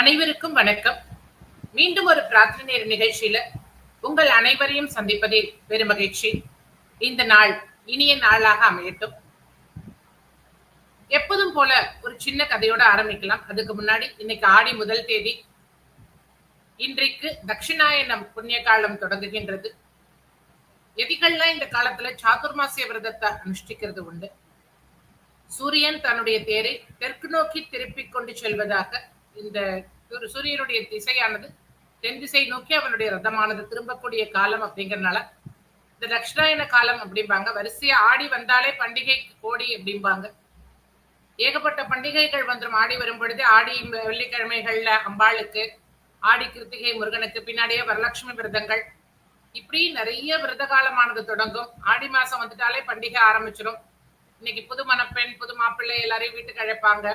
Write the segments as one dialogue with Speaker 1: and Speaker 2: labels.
Speaker 1: அனைவருக்கும் வணக்கம். மீண்டும் ஒரு பிரார்த்தனை நேர நிகழ்ச்சியில உங்கள் அனைவரையும் சந்திப்பதில் பெருமகிழ்ச்சி இந்த நாள் இனிய நாளாக அமையட்டும். எப்போதும் போல ஒரு சின்ன கதையோட ஆரம்பிக்கலாம். அதுக்கு முன்னாடி இன்னைக்கு ஆடி முதல் தேதி இன்றைக்கு தட்சிணாயனம் புண்ணிய காலம் தொடங்குகின்றது. எதிகள்லாம் இந்த காலத்துல சாதுர்மாசிய விரதத்தை அனுஷ்டிக்கிறது உண்டு. சூரியன் தன்னுடைய தேரை தெற்கு நோக்கி திருப்பிக் கொண்டு செல்வதாக இந்த ஒரு சூரியனுடைய திசையானது தென் திசை நோக்கி அவனுடைய ரதமானது திரும்பக்கூடிய காலம் அப்படிங்கறதுனால இந்த தட்சிணாயன காலம் அப்படிம்பாங்க. வரிசையா ஆடி வந்தாலே பண்டிகை கோடி அப்படிம்பாங்க. ஏகப்பட்ட பண்டிகைகள் வந்துடும் ஆடி வரும் பொழுது ஆடி வெள்ளிக்கிழமைகள்ல அம்பாளுக்கு ஆடி கிருத்திகை முருகனுக்கு பின்னாடியே வரலட்சுமி விரதங்கள். இப்படி நிறைய விரத காலமானது தொடங்கும். ஆடி மாசம் வந்துட்டாலே பண்டிகை ஆரம்பிச்சிடும் இன்னைக்கு புது மணப்பெண் புது மாப்பிள்ளை எல்லாரையும் வீட்டுக்கு அழைப்பாங்க.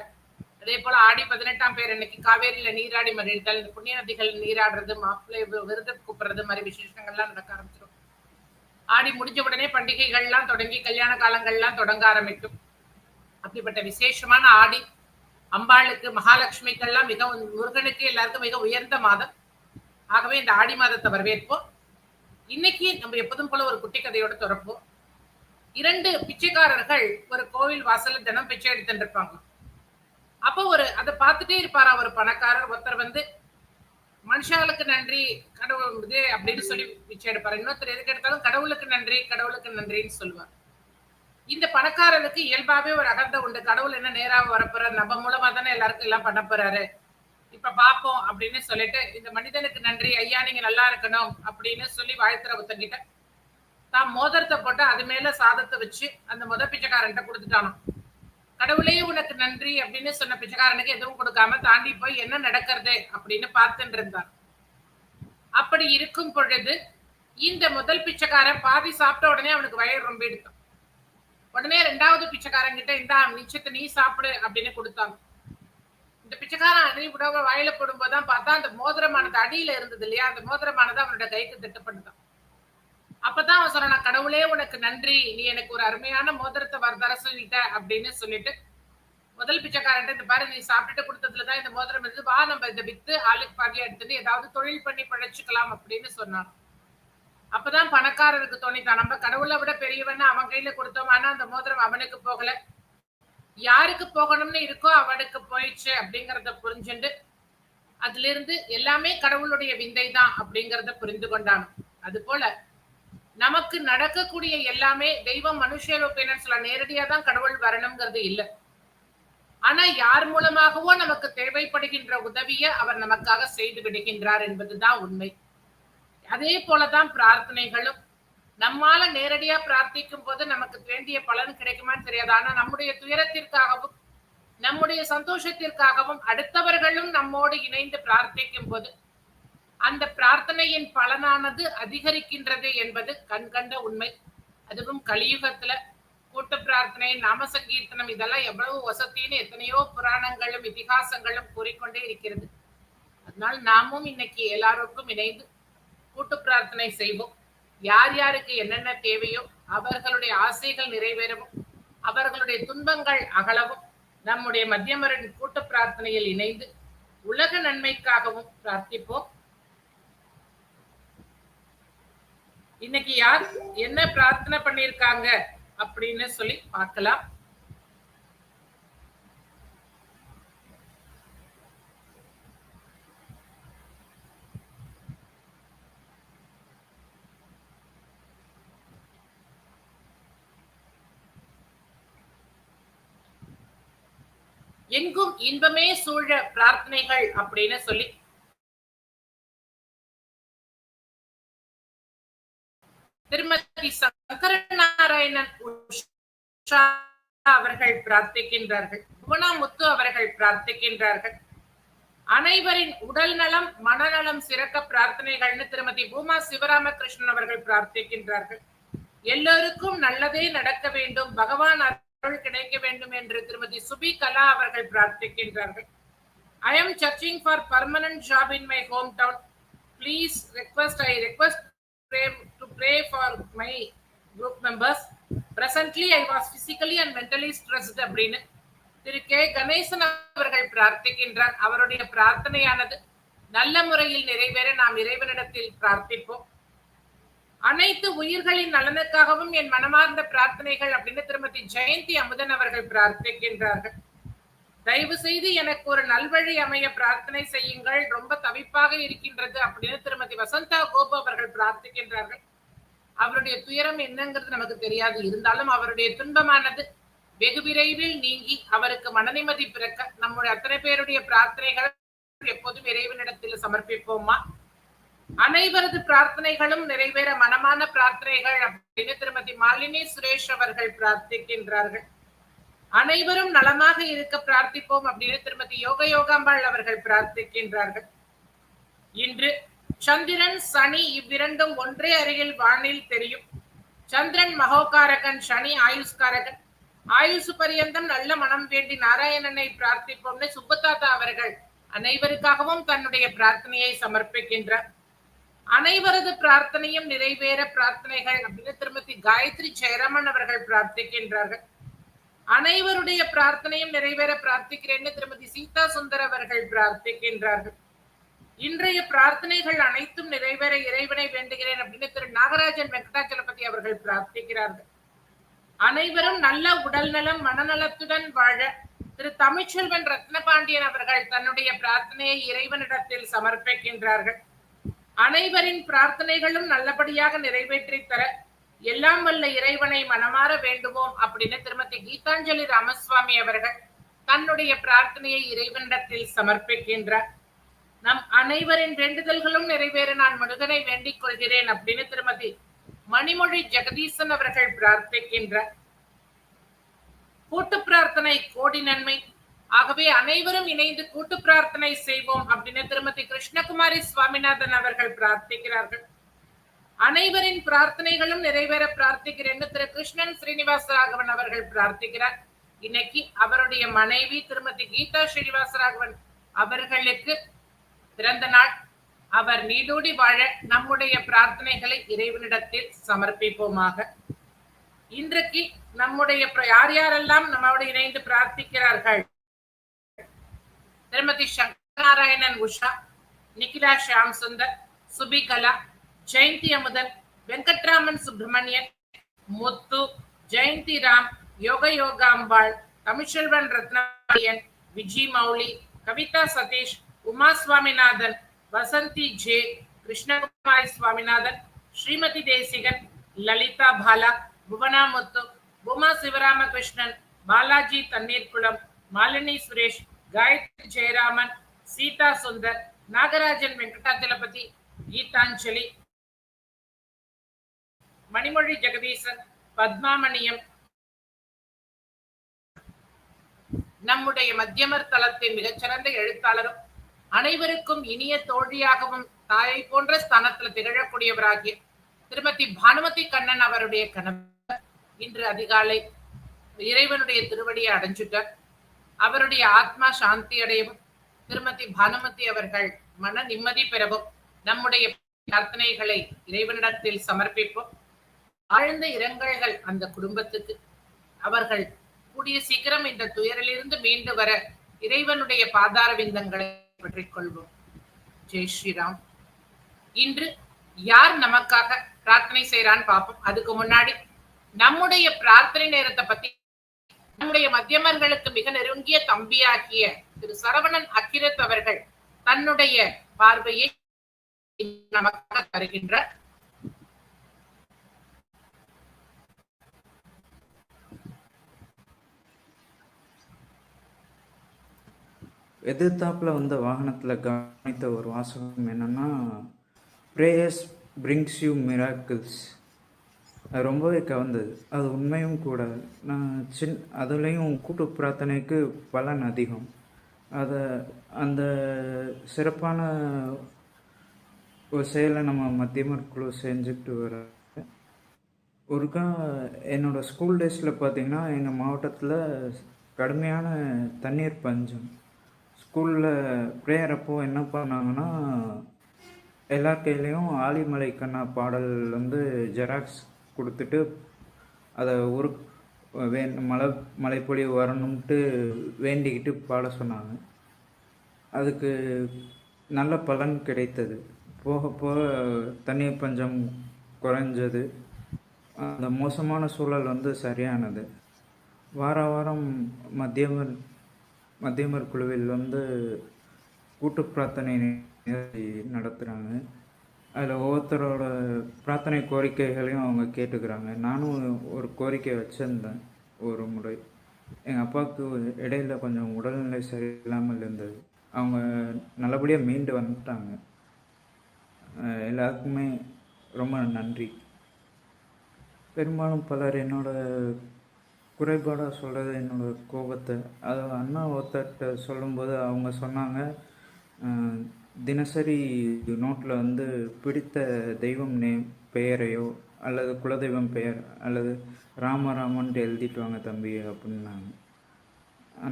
Speaker 1: அதே போல ஆடி பதினெட்டாம் பேர் இன்னைக்கு காவேரியில நீராடி மகிழ்தல் இந்த புண்ணிய நதிகள் நீராடுறது மாப்பிள்ளை விருது கூப்பிடுறது மாதிரி விசேஷங்கள்லாம் நடக்க ஆரம்பிச்சிடும் ஆடி முடிஞ்ச உடனே பண்டிகைகள்லாம் தொடங்கி கல்யாண காலங்கள்லாம் தொடங்க ஆரம்பிக்கும். அப்படிப்பட்ட விசேஷமான ஆடி அம்பாளுக்கு மகாலட்சுமிக்கெல்லாம் மிக முருகனுக்கு எல்லாருக்கும் மிக உயர்ந்த மாதம். ஆகவே இந்த ஆடி மாதத்தை வரவேற்போம். இன்னைக்கு நம்ம எப்போதும் போல ஒரு குட்டி கதையோட திறப்போம் இரண்டு பிச்சைக்காரர்கள் ஒரு கோவில் வாசல்ல தினம் பிச்சை எடுத்துட்டு இருப்பாங்க. அப்போ ஒரு அதை பார்த்துட்டே இருப்பாரா ஒரு பணக்காரர்? ஒருத்தர் வந்து மனுஷாளுக்கு நன்றி கடவுள் இது அப்படின்னு சொல்லி பிச்சை எடுப்பாரு. இன்னொருத்தர் எதுக்கு எடுத்தாலும் கடவுளுக்கு நன்றி கடவுளுக்கு நன்றின்னு சொல்லுவார். இந்த பணக்காரருக்கு இயல்பாவே ஒரு அகந்த உண்டு. கடவுள் என்ன நேராக வரப்போறாரு? நம்ம மூலமா தானே எல்லாருக்கும் எல்லாம் பண்ண போறாரு. இப்ப பாப்போம் அப்படின்னு சொல்லிட்டு இந்த மனிதனுக்கு நன்றி ஐயா நீங்க நல்லா இருக்கணும் அப்படின்னு சொல்லி வாழ்த்துற ஒருத்தங்கிட்ட தான் மோதிரத்தை போட்டு அது மேல சாதத்தை வச்சு அந்த முத பிச்சைக்காரன்ட்ட கொடுத்துட்டானோ கடவுளே உனக்கு நன்றி அப்படின்னு சொன்ன பிச்சைக்காரனுக்கு எதுவும் கொடுக்காம தாண்டி போய் என்ன நடக்கிறது அப்படின்னு பார்த்துட்டு இருந்தான். அப்படி இருக்கும் பொழுது இந்த முதல் பிச்சைக்காரன் பாதி சாப்பிட்ட உடனே அவனுக்கு வயிறு ரொம்ப எடுத்தான் உடனே ரெண்டாவது பிச்சைக்காரன் கிட்ட இந்த நிச்சயத்தை நீ சாப்பிடு அப்படின்னு கொடுத்தாங்க இந்த பிச்சைக்காரன் அணி விடாம வாயில போடும்போதுதான் பார்த்தா அந்த மோதிரமானது அடியில இருந்தது இல்லையா? அந்த மோதிரமானது அவனோட கைக்கு திட்டப்பட்டுதான். அப்பதான் அவன் சொன்னான் கடவுளே உனக்கு நன்றி. நீ எனக்கு ஒரு அருமையான மோதிரத்தை வரதர சொல்லிட்ட அப்படின்னு சொல்லிட்டு முதல் பிச்சைக்காரன் இந்த பாரு நீ சாப்பிட்டுட்டு கொடுத்ததுலதான் இந்த மோதிரம் இருந்து வா நம்ம இதை வித்து ஆளுக்கு பாதியா எடுத்துட்டு ஏதாவது தொழில் பண்ணி பழைச்சுக்கலாம் அப்படின்னு சொன்னான். அப்பதான் பணக்காரருக்கு தோணித்தான் நம்ம கடவுளை விட பெரியவன் அவன் கையில கொடுத்தோம். ஆனா அந்த மோதிரம் அவனுக்கு போகல. யாருக்கு போகணும்னு இருக்கோ அவனுக்கு போயிடுச்சு அப்படிங்கறத புரிஞ்சுண்டு அதுல இருந்து எல்லாமே கடவுளுடைய விந்தை தான் அப்படிங்கறத புரிந்து கொண்டான். அது போல நமக்கு நடக்கக்கூடிய எல்லாமே தெய்வம் மனுஷரூபேனு சொல்ல நேரடியா தான் கடவுள் வரணுங்கிறது இல்லை. ஆனா யார் மூலமாகவோ நமக்கு தேவைப்படுகின்ற உதவியை அவர் நமக்காக செய்து விடுகின்றார் என்பதுதான் உண்மை. அதே போலதான் பிரார்த்தனைகளும். நம்மால நேரடியா பிரார்த்திக்கும் போது நமக்கு வேண்டிய பலன் கிடைக்குமான்னு தெரியாது. ஆனா நம்முடைய துயரத்திற்காகவும் நம்முடைய சந்தோஷத்திற்காகவும் அடுத்தவர்களும் நம்மோடு இணைந்து பிரார்த்திக்கும் போது அந்த பிரார்த்தனையின் பலனானது அதிகரிக்கின்றது என்பது கண்கண்ட உண்மை. அதுவும் கலியுகத்துல கூட்டு பிரார்த்தனை நாம சங்கீர்த்தனம் இதெல்லாம் எவ்வளவு வசத்தின்னு எத்தனையோ புராணங்களும் இதிகாசங்களும் கூறிக்கொண்டே இருக்கிறது. அதனால் நாமும் இன்னைக்கு எல்லாருக்கும் இணைந்து கூட்டு பிரார்த்தனை செய்வோம். யார் யாருக்கு என்னென்ன தேவையோ அவர்களுடைய ஆசைகள் நிறைவேறவும் அவர்களுடைய துன்பங்கள் அகலவும் நம்முடைய மத்தியமரின் கூட்டு பிரார்த்தனையில் இணைந்து உலக நன்மைக்காகவும் பிரார்த்திப்போம். இன்னைக்கு யார் என்ன பிரார்த்தனை பண்ணிருக்காங்க அப்படின்னு சொல்லி பார்க்கலாம். எங்கும் இன்பமே சூழ பிரார்த்தனைகள் அப்படின்னு சொல்லி திருமதி சங்கரநாராயணன் அவர்கள் பிரார்த்திக்கின்றார்கள். புவனாமுத்து அவர்கள் பிரார்த்திக்கின்றார்கள். அனைவரின் உடல் நலம் மனநலம் சிறக்க பிரார்த்தனைகள்னு திருமதி பூமா சிவராமகிருஷ்ணன் அவர்கள் பிரார்த்திக்கின்றார்கள். எல்லோருக்கும் நல்லதே நடக்க வேண்டும் பகவான் அருள் கிடைக்க வேண்டும் என்று திருமதி சுபி கலா அவர்கள் பிரார்த்திக்கின்றார்கள். I am searching for permanent job in my home town please request I request pray pray for my group members. Presently i was physically and mentally stressed அப்படின்னு திரு கே. கணேசன் அவர்கள் பிரார்த்திக்கின்றார். அவருடைய பிரார்த்தனையானது நல்ல முறையில் நிறைவேற நாம் இறைவனிடத்தில் பிரார்த்திப்போம். அனைத்து உயிர்களின் நலனுக்காகவும் என் மனமார்ந்த பிரார்த்தனைகள் அப்படின்னு திருமதி ஜெயந்தி அமுதன் அவர்கள் பிரார்த்திக்கின்றார்கள். தயவு செய்து எனக்கு ஒரு நல்வழி அமைய பிரார்த்தனை செய்யுங்கள். ரொம்ப தவிப்பாக இருக்கின்றது அப்படின்னு திருமதி வசந்தா கோபு அவர்கள் பிரார்த்திக்கின்றார்கள். அவருடைய துயரம் என்னங்கிறது நமக்கு தெரியாது. இருந்தாலும் அவருடைய துன்பமானது வெகு விரைவில் நீங்கி அவருக்கு மனநிம்மதி பிறக்க நம்முடைய அத்தனை பேருடைய பிரார்த்தனைகள் எப்போதும் இறைவனிடத்தில் சமர்ப்பிப்போமா? அனைவரது பிரார்த்தனைகளும் நிறைவேற மனமான பிரார்த்தனைகள் அப்படின்னு திருமதி மாலினி சுரேஷ் அவர்கள் பிரார்த்திக்கின்றார்கள். அனைவரும் நலமாக இருக்க பிரார்த்திப்போம் அப்படின்னு திருமதி யோக யோகாம்பாள் அவர்கள் பிரார்த்திக்கின்றார்கள். இன்று சந்திரன் சனி இவ்விரண்டும் ஒன்றே அருகில் வானில் தெரியும். சந்திரன் மகோகாரகன் சனி ஆயுஷ்காரகன். ஆயுசு பரியந்தம் நல்ல மனம் வேண்டி நாராயணனை பிரார்த்திப்போம்னு சுப்பதாத்தா அவர்கள் அனைவருக்காகவும் தன்னுடைய பிரார்த்தனையை சமர்ப்பிக்கின்றார். அனைவரது பிரார்த்தனையும் நிறைவேற பிரார்த்தனைகள் அப்படின்னு திருமதி காயத்ரி ஜெயராமன் அவர்கள் பிரார்த்திக்கின்றார்கள். அனைவருடைய பிரார்த்தனையும் நிறைவேற பிரார்த்திக்கிறேன்னு திருமதி சீதா சுந்தர் அவர்கள் பிரார்த்திக்கின்றார்கள். இன்றைய பிரார்த்தனைகள் அனைத்தும் நிறைவேற இறைவனை வேண்டுகிறேன் அப்படின்னு திரு நாகராஜன் வெங்கடாச்சலபதி அவர்கள் பிரார்த்திக்கிறார்கள். அனைவரும் நல்ல உடல் நலம் மனநலத்துடன் வாழ திரு தமிழ்ச்செல்வன் ரத்னபாண்டியன் அவர்கள் தன்னுடைய பிரார்த்தனையை இறைவனிடத்தில் சமர்ப்பிக்கின்றார்கள். அனைவரின் பிரார்த்தனைகளும் நல்லபடியாக நிறைவேற்றி தர எல்லாம் வல்ல இறைவனை மனமாற வேண்டுவோம் அப்படின்னு திருமதி கீதாஞ்சலி ராமசுவாமி அவர்கள் தன்னுடைய பிரார்த்தனையை இறைவனிடத்தில் சமர்ப்பிக்கின்றார். நம் அனைவரின் வேண்டுதல்களும் நிறைவேற நான் முருகனை வேண்டிக் கொள்கிறேன் அப்படின்னு திருமதி மணிமொழி ஜெகதீசன் அவர்கள் பிரார்த்திக்கின்ற கூட்டு பிரார்த்தனை கோடி நன்மை. ஆகவே அனைவரும் இணைந்து கூட்டு பிரார்த்தனை செய்வோம் அப்படின்னு திருமதி கிருஷ்ணகுமாரி சுவாமிநாதன் அவர்கள் பிரார்த்திக்கிறார்கள். அனைவரின் பிரார்த்தனைகளும் நிறைவேற பிரார்த்திக்கிறேன்னு திரு கிருஷ்ணன் ஸ்ரீனிவாச ராகவன் அவர்கள் பிரார்த்திக்கிறார். இன்னைக்கு அவருடைய மனைவி திருமதி கீதா ஸ்ரீனிவாச ராகவன் அவர்களுக்கு பிறந்த நாள். அவர் நீடூடி வாழ நம்முடைய பிரார்த்தனைகளை இறைவனிடத்தில் சமர்ப்பிப்போமாக. இன்றைக்கு நம்முடைய யார் யாரெல்லாம் நம்மோடு இணைந்து பிரார்த்திக்கிறார்கள்? திருமதி சங்கராராயணன் உஷா நிகிலா ஷியாம் சுந்தர் சுபிகலா ஜெயந்தி அமுதன் வெங்கட்ராமன் சுப்பிரமணியன் முத்து ஜெயந்தி ராம் யோக யோகாம்பாள் தமிழ்ச்செல்வன் ரத்னாயன் விஜி மௌலி கவிதா சதீஷ் உமா சுவாமிநாதன் வசந்தி ஜே கிருஷ்ணகுமாரி சுவாமிநாதன் ஸ்ரீமதி தேசிகன் லலிதா பாலா புவனாமுத்து உமா சிவராமகிருஷ்ணன் பாலாஜி தண்ணீர்குளம் மாலினி சுரேஷ் காயத்ரி ஜெயராமன் சீதா சுந்தர் நாகராஜன் வெங்கடாச்சலபதி கீதாஞ்சலி மணிமொழி ஜெகதீசன் பத்மாமணியம். நம்முடைய மத்தியமர் தளத்தின் மிகச்சிறந்த எழுத்தாளரும் அனைவருக்கும் இனிய தோழியாகவும் தாயை போன்ற ஸ்தானத்துல திகழக்கூடியவராகிய திருமதி பானுமதி கண்ணன் அவருடைய கணவர். இன்று அதிகாலை இறைவனுடைய திருவடியை அடைஞ்சுட்டார். அவருடைய ஆத்மா சாந்தி அடையவும் திருமதி பானுமதி அவர்கள் மன நிம்மதி பெறவும் நம்முடைய பிரார்த்தனைகளை இறைவனிடத்தில் சமர்ப்பிப்போம். ஆழ்ந்த இரங்கல்கள் அந்த குடும்பத்துக்கு. அவர்கள் கூடிய சீக்கிரம் இந்த துயரிலிருந்து மீண்டு வர இறைவனுடைய பாதார விந்தங்களை பற்றிக் கொள்வோம் ஜெய் ஸ்ரீராம். இன்று யார் நமக்காக பிரார்த்தனை செய்யறான்னு பார்ப்போம். அதுக்கு முன்னாடி நம்முடைய பிரார்த்தனை நேரத்தை பத்தி நம்முடைய மத்தியமர்களுக்கு மிக நெருங்கிய தம்பியாகிய திரு சரவணன் அக்கிரத் அவர்கள் தன்னுடைய பார்வையை நமக்காக தருகின்றார்.
Speaker 2: எதிர்த்தாப்பில் வந்த வாகனத்தில் கவனித்த ஒரு வாசகம் என்னன்னா ப்ரேயர்ஸ் பிரிங்ஸ் யூ மிராக்கிள்ஸ் அது ரொம்பவே கவர்ந்தது. அது உண்மையும் கூட. நான் சின் அதுலேயும் கூட்டு பிரார்த்தனைக்கு பலன் அதிகம். அதை அந்த சிறப்பான ஒரு செயலை நம்ம மத்தியமர் குழு செஞ்சுக்கிட்டு வர ஒருக்கா என்னோடய ஸ்கூல் டேஸில் பார்த்தீங்கன்னா எங்கள் மாவட்டத்தில் கடுமையான தண்ணீர் பஞ்சம். ஸ்கூலில் ப்ரேயர் அப்போது என்ன பண்ணாங்கன்னா எல்லார் கையிலையும் ஆலிமலை கண்ணா பாடல் வந்து ஜெராக்ஸ் கொடுத்துட்டு அதை ஒரு வே மழை மழைப்பொழிவு வரணும்ட்டு வேண்டிக்கிட்டு பாட சொன்னாங்க. அதுக்கு நல்ல பலன் கிடைத்தது. போக போக தண்ணீர் பஞ்சம் குறைஞ்சது. அந்த மோசமான சூழல் வந்து சரியானது. வார வாரம் மதியம் மத்தியமர் குழுவில் வந்து கூட்டு பிரார்த்தனை நடத்துகிறாங்க அதில் ஒவ்வொருத்தரோட பிரார்த்தனை கோரிக்கைகளையும் அவங்க கேட்டுக்கிறாங்க. நானும் ஒரு கோரிக்கை வச்சுருந்தேன் ஒரு முறை. எங்கள் அப்பாவுக்கு இடையில கொஞ்சம் உடல்நிலை சரியில்லாமல் இருந்தது. அவங்க நல்லபடியாக மீண்டு வந்துட்டாங்க. எல்லாருக்குமே ரொம்ப நன்றி. பெரும்பாலும் பலர் என்னோட குறைபாடாக சொல்கிறது என்னோட கோபத்தை. அதை அண்ணா ஒருத்தர்கிட்ட சொல்லும்போது அவங்க சொன்னாங்க தினசரி நோட்டில் வந்து பிடித்த தெய்வம் நேம் பெயரையோ அல்லது குலதெய்வம் பெயர் அல்லது ராமராமன்ட்டு எழுதிட்டு வாங்க தம்பி அப்படின்னாங்க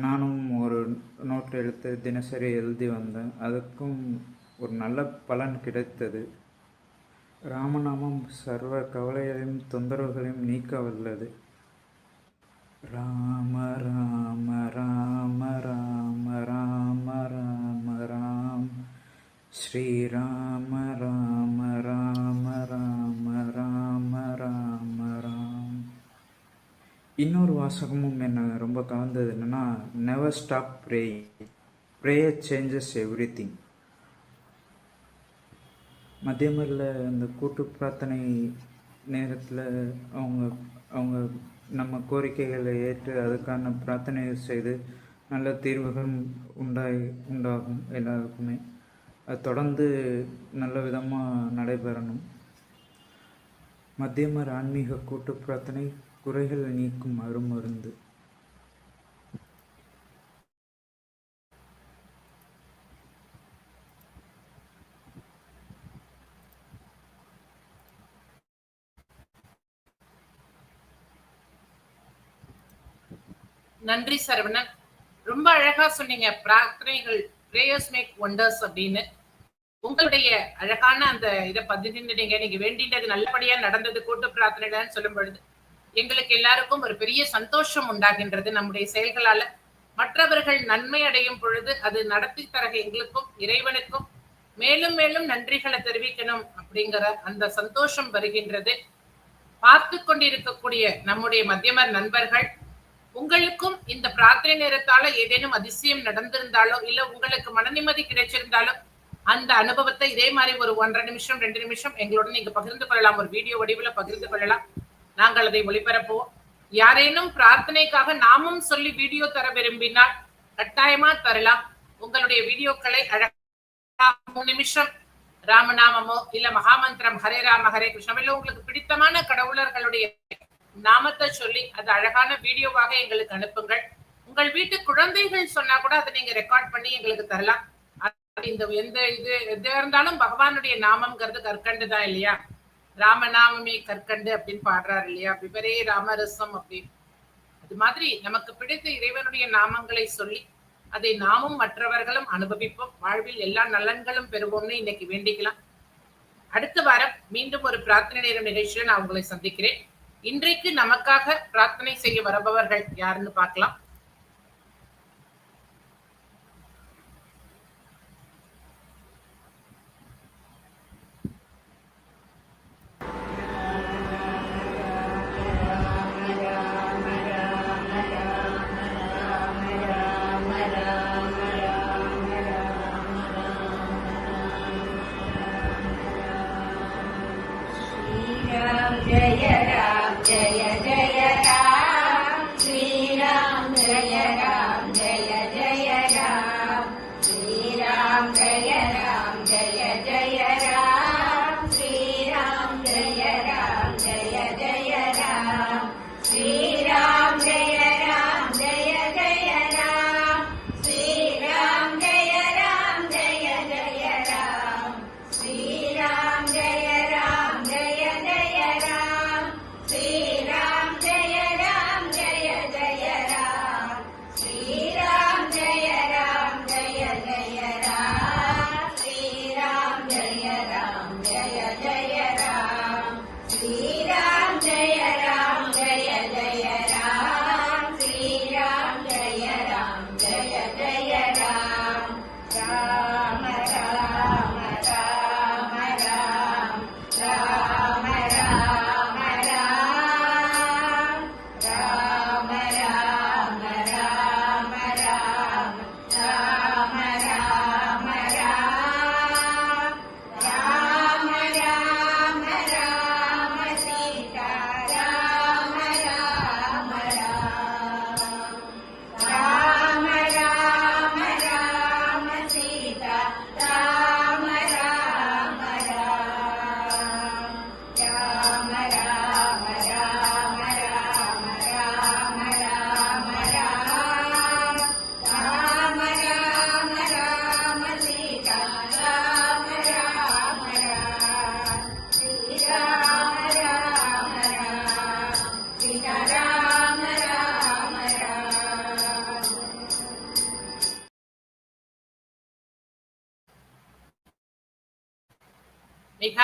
Speaker 2: நானும் ஒரு நோட் எடுத்து தினசரி எழுதி வந்தேன். அதுக்கும் ஒரு நல்ல பலன் கிடைத்தது. ராமநாமம் சர்வ கவலைகளையும் தொந்தரவுகளையும் நீக்க வல்லது. ராம ராம ராம ராம ராம ராம ராம் ஸ்ரீராம ராம ராம ராம ராம ராம ராம் இன்னொரு வாசகமும் என்னை ரொம்ப கவர்ந்தது என்னன்னா never stop praying prayer changes everything மதியமரில் அந்த கூட்டு பிரார்த்தனை நேரத்தில் அவங்க அவங்க நம்ம கோரிக்கைகளை ஏற்று அதுக்கான பிரார்த்தனை செய்து நல்ல தீர்வுகள் உண்டாய் உண்டாகும் எல்லாருக்குமே. அது தொடர்ந்து நல்ல விதமாக நடைபெறணும். மத்தியமர் ஆன்மீக கூட்டு பிரார்த்தனை குறைகள் நீக்கும் அருமருந்து.
Speaker 1: நன்றி சரவணன் ரொம்ப அழகா சொன்னீங்க. பிரார்த்தனைகள் பிரேயர்ஸ் மேக் ஒண்டர்ஸ் அப்படின்னு. உங்களுடைய அழகான அந்த இதை பதினிட்டீங்க நீங்க வேண்டின்றது நல்லபடியா நடந்தது கூட்டு பிரார்த்தனைகள்னு சொல்லும் பொழுது எங்களுக்கு எல்லாருக்கும் ஒரு பெரிய சந்தோஷம் உண்டாகின்றது நம்முடைய செயல்களால. மற்றவர்கள் நன்மை அடையும் பொழுது அது நடத்தி தர எங்களுக்கும் இறைவனுக்கும் மேலும் மேலும் நன்றிகளை தெரிவிக்கணும் அப்படிங்கிற அந்த சந்தோஷம் வருகின்றது. பார்த்து கொண்டிருக்கக்கூடிய நம்முடைய மத்தியமர் நண்பர்கள் உங்களுக்கும் இந்த பிரார்த்தனை நேரத்தால ஏதேனும் அதிசயம் நடந்திருந்தாலோ இல்ல உங்களுக்கு மன நிம்மதி கிடைச்சிருந்தாலோ அந்த அனுபவத்தை இதே மாதிரி ஒரு ஒன்றரை நிமிஷம் ரெண்டு நிமிஷம் எங்களோட நீங்க பகிர்ந்து கொள்ளலாம். ஒரு வீடியோ வடிவுல பகிர்ந்து கொள்ளலாம். நாங்கள் அதை ஒளிபரப்புவோம். யாரேனும் பிரார்த்தனைக்காக நாமும் சொல்லி வீடியோ தர விரும்பினால் கட்டாயமா தரலாம். உங்களுடைய வீடியோக்களை அழகா மூணு நிமிஷம் ராமநாமமோ இல்ல மகாமந்திரம் ஹரே ராம ஹரே கிருஷ்ணம் இல்ல உங்களுக்கு பிடித்தமான கடவுளர்களுடைய நாமத்தை சொல்லி அது அழகான வீடியோவாக எங்களுக்கு அனுப்புங்கள். உங்கள் வீட்டு குழந்தைகள் சொன்னா கூட அதை நீங்க ரெக்கார்ட் பண்ணி எங்களுக்கு தரலாம். இந்த எந்த இது எதா இருந்தாலும் பகவானுடைய நாமம்ங்கிறது கற்கண்டு தான் இல்லையா? ராமநாமமே கற்கண்டு அப்படின்னு பாடுறாரு இல்லையா? விவரே ராமரசம் அப்படின்னு. அது மாதிரி நமக்கு பிடித்த இறைவனுடைய நாமங்களை சொல்லி அதை நாமும் மற்றவர்களும் அனுபவிப்போம். வாழ்வில் எல்லா நலன்களும் பெறுவோம்னு இன்னைக்கு வேண்டிக்கலாம். அடுத்த வாரம் மீண்டும் ஒரு பிரார்த்தனை நேரம் நிகழ்ச்சியில நான் உங்களை சந்திக்கிறேன். இன்றைக்கு நமக்காக பிரார்த்தனை செய்ய வருபவர்கள் யாருன்னு பார்க்கலாம்.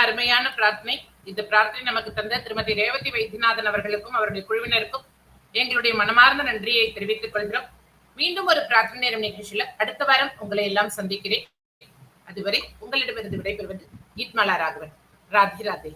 Speaker 1: அருமையான பிரார்த்தனை. இந்த பிரார்த்தனை நமக்கு தந்த திருமதி ரேவதி வைத்தியநாதன் அவர்களுக்கும் அவருடைய குழுவினருக்கும் எங்களுடைய மனமார்ந்த நன்றியை தெரிவித்துக் கொள்கிறோம். மீண்டும் ஒரு பிரார்த்தனை நேரம் நிகழ்ச்சியில அடுத்த வாரம் உங்களை எல்லாம் சந்திக்கிறேன். அதுவரை உங்களிடமிருந்து விடைபெறுவது கீத்மலா ராகவன். ராதே ராதே.